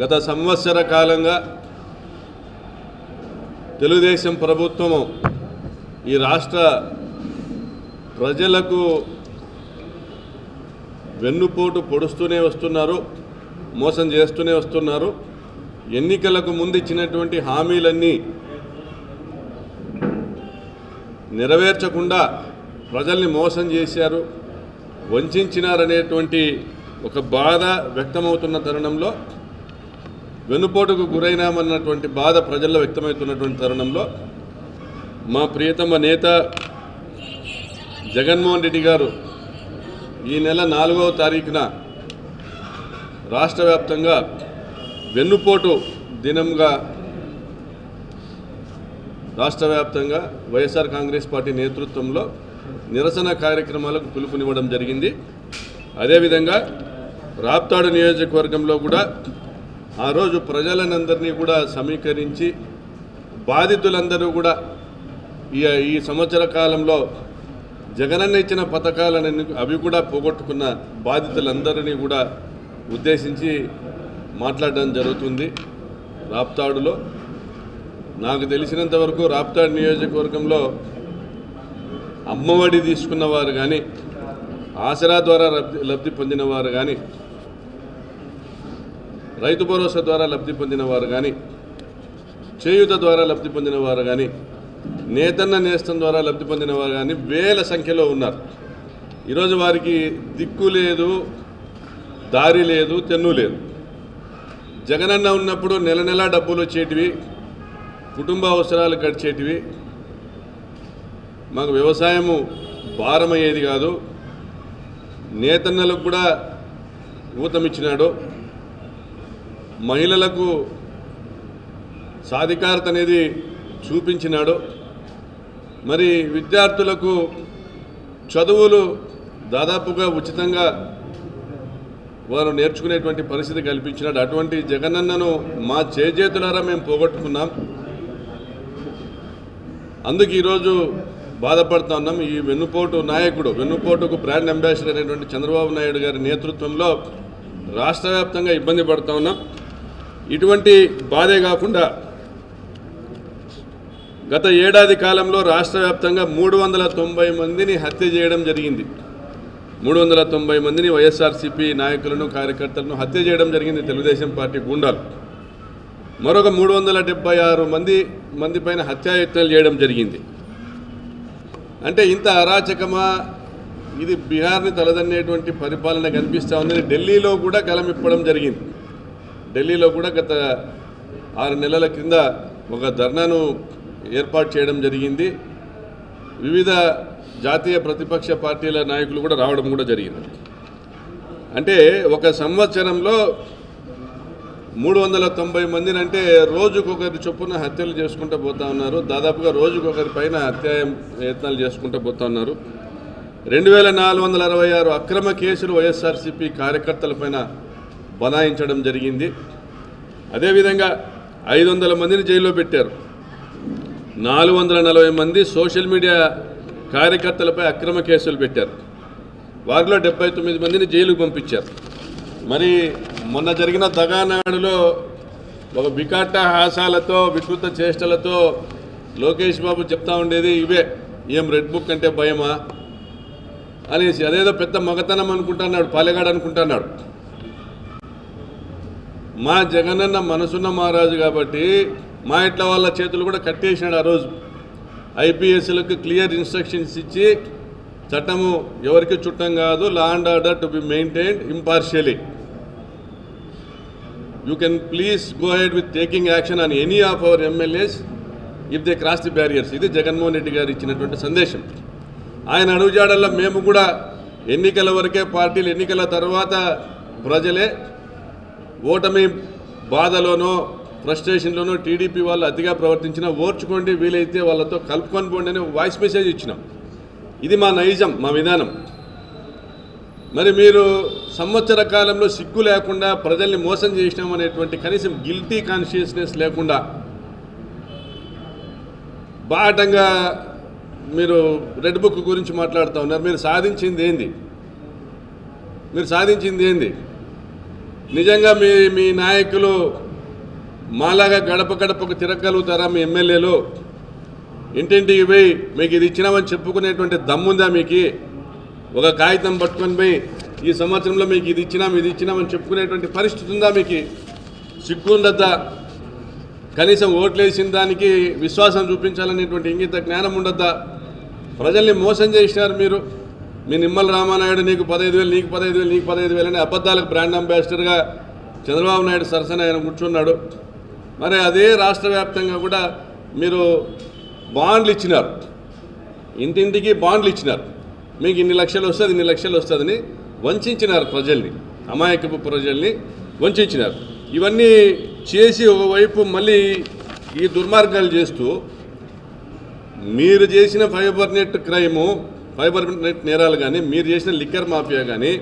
గత సంవత్సర కాలంగా తెలుగుదేశం ప్రభుత్వము ఈ రాష్ట్ర ప్రజలకు వెన్నుపోటు పొడుస్తూనే వస్తున్నారు మోసం చేస్తూనే వస్తున్నారు. ఎన్నికలకు ముందు ఇచ్చినటువంటి హామీలన్నీ నెరవేర్చకుండా ప్రజల్ని మోసం చేశారు వంచినారనేటువంటి ఒక బాధ వ్యక్తమవుతున్న తరుణంలో వెన్నుపోటుకు గురైనామన్నటువంటి బాధ ప్రజల్లో వ్యక్తమవుతున్నటువంటి తరుణంలో మా ప్రియతమ నేత జగన్మోహన్ రెడ్డి గారు ఈ నెల నాలుగవ తారీఖున రాష్ట్ర వ్యాప్తంగా వెన్నుపోటు దినంగా రాష్ట్ర వ్యాప్తంగా వైఎస్ఆర్ కాంగ్రెస్ పార్టీ నేతృత్వంలో నిరసన కార్యక్రమాలకు పిలుపునివ్వడం జరిగింది. అదేవిధంగా రాప్తాడు నియోజకవర్గంలో కూడా ఆ రోజు ప్రజలనందరినీ కూడా సమీకరించి బాధితులందరూ కూడా ఈ ఈ సంవత్సర కాలంలో జగనన్న ఇచ్చిన పథకాలను అవి కూడా పోగొట్టుకున్న బాధితులందరినీ కూడా ఉద్దేశించి మాట్లాడడం జరుగుతుంది రాప్తాడులో. నాకు తెలిసినంత వరకు రాప్తాడు నియోజకవర్గంలో అమ్మఒడి తీసుకున్న వారు కానీ ఆసరా ద్వారా లబ్ధి లబ్ధి పొందిన వారు కానీ రైతు భరోసా ద్వారా లబ్ధి పొందిన వారు కానీ చేయూత ద్వారా లబ్ధి పొందిన వారు కానీ నేతన్న నేస్తం ద్వారా లబ్ధి పొందిన వారు కానీ వేల సంఖ్యలో ఉన్నారు. ఈరోజు వారికి దిక్కు లేదు దారి లేదు తెన్ను లేదు. జగనన్న ఉన్నప్పుడు నెల నెల డబ్బులు వచ్చేటివి కుటుంబ అవసరాలు గడిచేటివి. మాకు వ్యవసాయము భారమయ్యేది కాదు. నేతన్నలకు కూడా ఊతమిచ్చినాడు. మహిళలకు సాధికారత అనేది చూపించినాడు. మరి విద్యార్థులకు చదువులు దాదాపుగా ఉచితంగా వారు నేర్చుకునేటువంటి పరిస్థితి కల్పించినాడు. అటువంటి జగనన్నను మా చేజేతులారా మేము పోగొట్టుకున్నాం. అందుకు ఈరోజు బాధపడుతా ఉన్నాం. ఈ వెన్నుపోటు నాయకుడు వెన్నుపోటుకు బ్రాండ్ అంబాసిడర్ అనేటువంటి చంద్రబాబు నాయుడు గారి నేతృత్వంలో రాష్ట్ర వ్యాప్తంగా ఇబ్బంది పడుతూ ఉన్నాం. ఇటువంటి బాధే కాకుండా గత ఏడాది కాలంలో రాష్ట్ర వ్యాప్తంగా మూడు వందల తొంభై మందిని హత్య చేయడం జరిగింది. మూడు వందల తొంభై మందిని వైఎస్ఆర్సీపీ నాయకులను కార్యకర్తలను హత్య చేయడం జరిగింది తెలుగుదేశం పార్టీ గుండాలు. మరొక మూడు వందల డెబ్బై ఆరు మంది మంది పైన హత్యాయత్నాలు చేయడం జరిగింది. అంటే ఇంత అరాచకమా? ఇది బీహార్ని తలదన్నేటువంటి పరిపాలన కనిపిస్తూ ఉందని ఢిల్లీలో కూడా గలమిప్పడం జరిగింది. ఢిల్లీలో కూడా గత ఆరు నెలల కింద ఒక ధర్నాను ఏర్పాటు చేయడం జరిగింది. వివిధ జాతీయ ప్రతిపక్ష పార్టీల నాయకులు కూడా రావడం కూడా జరిగింది. అంటే ఒక సంవత్సరంలో మూడు వందల తొంభై మందిని అంటే రోజుకొకరి చొప్పున హత్యలు చేసుకుంటూ పోతా ఉన్నారు. దాదాపుగా రోజుకొకరి పైన హత్య యత్నాలు చేసుకుంటూ పోతా ఉన్నారు. రెండు వేల నాలుగు వందల అరవై ఆరు అక్రమ కేసులు వైఎస్ఆర్సీపీ కార్యకర్తలపైన బనాయించడం జరిగింది. అదేవిధంగా ఐదు వందల మందిని జైల్లో పెట్టారు. నాలుగు వందల నలభై మంది సోషల్ మీడియా కార్యకర్తలపై అక్రమ కేసులు పెట్టారు. వారిలో డెబ్బై తొమ్మిది మందిని జైలుకు పంపించారు. మరి మొన్న జరిగిన దగానాడులో ఒక వికాట హాసాలతో వికృత చేష్టలతో లోకేష్ బాబు చెప్తా ఉండేది ఇవే ఏం రెడ్ బుక్ అంటే భయమా? అనేసి. అదేదో పెద్ద మగతనం అనుకుంటున్నాడు పాలెగాడు అనుకుంటున్నాడు మా జగనన్న మనసున్న మహారాజు కాబట్టి మా ఇంట్లో వాళ్ళ చేతులు కూడా కట్టేసినాడు ఆ రోజు. ఐపీఎస్లకు క్లియర్ ఇన్స్ట్రక్షన్స్ ఇచ్చి చట్టము ఎవరికి చుట్టం కాదు law and order to be maintained impartially you can please go ahead with taking action on any of our MLAs if they cross the barriers ఇది జగన్మోహన్ రెడ్డి గారు ఇచ్చినటువంటి సందేశం. ఆయన అడుగుజాడల్లో మేము కూడా ఎన్నికల వరకే పార్టీలు ఎన్నికల తర్వాత ప్రజలే ఓటమి బాధలోనో ఫ్రస్ట్రేషన్లోనో టీడీపీ వాళ్ళు అతిగా ప్రవర్తించినా ఓర్చుకోండి వీలైతే వాళ్ళతో కలుపుకొని పోండి అని వాయిస్ మెసేజ్ ఇచ్చినాం. ఇది మా నైజం మా విధానం. మరి మీరు సంవత్సర కాలంలో సిగ్గు లేకుండా ప్రజల్ని మోసం చేసినాం అనేటువంటి కనీసం గిల్టీ కాన్షియస్నెస్ లేకుండా బాటంగా మీరు రెడ్ బుక్ గురించి మాట్లాడుతూ ఉన్నారు. మీరు సాధించింది ఏంది? మీరు సాధించింది ఏంది? నిజంగా మీ మీ నాయకులు మాలాగా గడప గడపకు తిరగలుగుతారా మీ ఎమ్మెల్యేలు? ఇంటింటికి పోయి మీకు ఇది ఇచ్చినామని చెప్పుకునేటువంటి దమ్ముందా మీకు? ఒక కాగితం పట్టుకొని పోయి ఈ సంవత్సరంలో మీకు ఇది ఇచ్చినాం ఇది ఇచ్చినామని చెప్పుకునేటువంటి పరిస్థితి ఉందా మీకు? సిగ్గుండద్దా కనీసం ఓట్లేసిన దానికి విశ్వాసం చూపించాలనేటువంటి ఇంగిత జ్ఞానం ఉండద్దా? ప్రజల్ని మోసం చేసినారు మీరు. మీ నిమ్మల రామానాయుడు నీకు పదహైదు వేలు నీకు పదహైదు వేలు నీకు పదహైదు వేలు అని అబద్ధాలకు బ్రాండ్ అంబాసిడర్గా చంద్రబాబు నాయుడు సరసన ఆయన కూర్చున్నాడు. మరి అదే రాష్ట్ర వ్యాప్తంగా కూడా మీరు బాండ్లు ఇచ్చినారు. ఇంటింటికి బాండ్లు ఇచ్చినారు. మీకు ఇన్ని లక్షలు వస్తుంది ఇన్ని లక్షలు వస్తుందని వంచినారు ప్రజల్ని అమాయకపు ప్రజల్ని వంచినారు ఇవన్నీ చేసి ఒకవైపు మళ్ళీ ఈ దుర్మార్గాలు చేస్తూ మీరు చేసిన fibre net crime fibre net నేరాలు కానీ మీరు చేసిన లిక్కర్ మాఫియా కానీ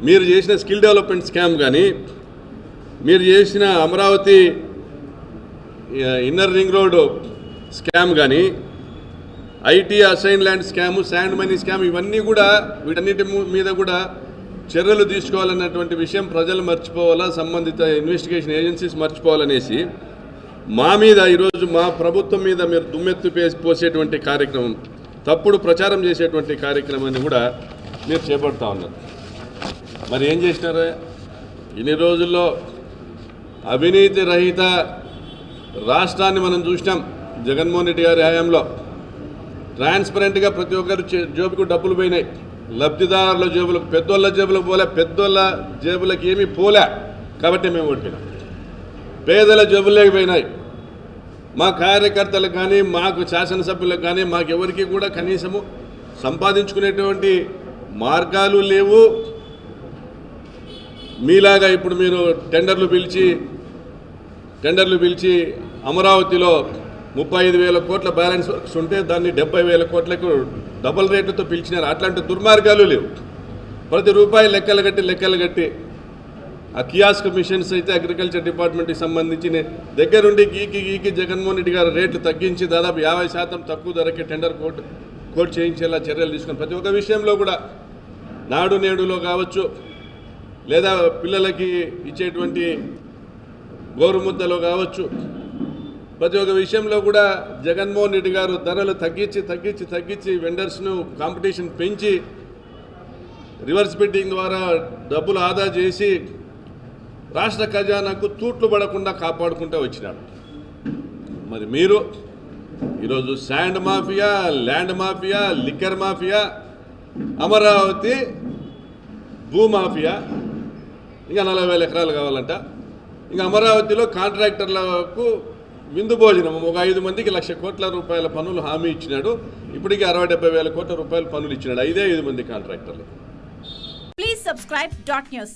మీరు చేసిన స్కిల్ డెవలప్మెంట్ స్కామ్ కానీ మీరు చేసిన Amaravati inner ring road scam కానీ IT assign land scam sand money scam ఇవన్నీ కూడా వీటన్నిటి మీద కూడా చర్యలు తీసుకోవాలన్నటువంటి విషయం ప్రజలు మర్చిపోవాలా సంబంధిత ఇన్వెస్టిగేషన్ ఏజెన్సీస్ మర్చిపోవాలనేసి మా మీద ఈరోజు మా ప్రభుత్వం మీద మీరు దుమ్మెత్తు పే- పోసేటువంటి కార్యక్రమం తప్పుడు ప్రచారం చేసేటువంటి కార్యక్రమాన్ని కూడా మీరు చేపడతా ఉన్నారు. మరి ఏం చేసినారా? ఇన్ని రోజుల్లో అవినీతి రహిత రాష్ట్రాన్ని మనం చూసినాం. జగన్మోహన్ రెడ్డి గారి హయాంలో. ట్రాన్స్పరెంట్గా ప్రతి ఒక్కరు చే- జేబుకు డబ్బులు పోయినాయి. లబ్ధిదారుల జేబులకు పెద్దోళ్ళ జేబులకు పోలే పెద్దోళ్ళ జేబులకు ఏమీ పోలే. కాబట్టి మేము ఓడిపోయినాం పేదల జేబుల్లోకి పోయినాయి. మా కార్యకర్తలకు కానీ మాకు శాసనసభ్యులకు కానీ మాకెవరికి కూడా కనీసము సంపాదించుకునేటువంటి మార్గాలు లేవు. మీలాగా ఇప్పుడు మీరు టెండర్లు పిలిచి టెండర్లు పిలిచి అమరావతిలో ముప్పై ఐదు వేల కోట్ల బ్యాలెన్స్ వర్క్స్ ఉంటే దాన్ని డెబ్బై వేల కోట్లకు డబల్ రేట్లతో పిలిచినారు. అట్లాంటి దుర్మార్గాలు లేవు. ప్రతి రూపాయి లెక్కలు కట్టి లెక్కలు కట్టి ఆ కియాస్క్ మిషన్స్ అయితే అగ్రికల్చర్ డిపార్ట్మెంట్కి సంబంధించి దగ్గరుండి గీకి గీకి జగన్మోహన్ రెడ్డి గారు రేట్లు తగ్గించి దాదాపు యాభై శాతం తక్కువ ధరకే టెండర్ కోట్ కోట్ చేయించేలా చర్యలు తీసుకుని ప్రతి ఒక్క విషయంలో కూడా నాడు నేడులో కావచ్చు లేదా పిల్లలకి ఇచ్చేటువంటి గోరుముద్దలో కావచ్చు ప్రతి ఒక్క విషయంలో కూడా జగన్మోహన్ రెడ్డి గారు ధరలు తగ్గించి తగ్గించి తగ్గించి వెండర్స్ను కాంపిటీషన్ పెంచి రివర్స్ బిడ్డింగ్ ద్వారా డబ్బులు ఆదా చేసి రాష్ట్ర ఖజానాకు తూట్లు పడకుండా కాపాడుకుంటూ వచ్చినాడు. మరి మీరు ఈరోజు sand mafia land mafia liquor mafia Amaravati భూమాఫియా ఇంకా నలభై వేల ఎకరాలు కావాలంట. ఇంకా అమరావతిలో కాంట్రాక్టర్లకు విందు భోజనం ఒక ఐదు మందికి లక్ష కోట్ల రూపాయల పనులు హామీ ఇచ్చినాడు. ఇప్పటికీ అరవై డెబ్బై వేల కోట్ల రూపాయల పనులు ఇచ్చినాడు. ఐదే ఐదు మంది కాంట్రాక్టర్లు. Please subscribe dot news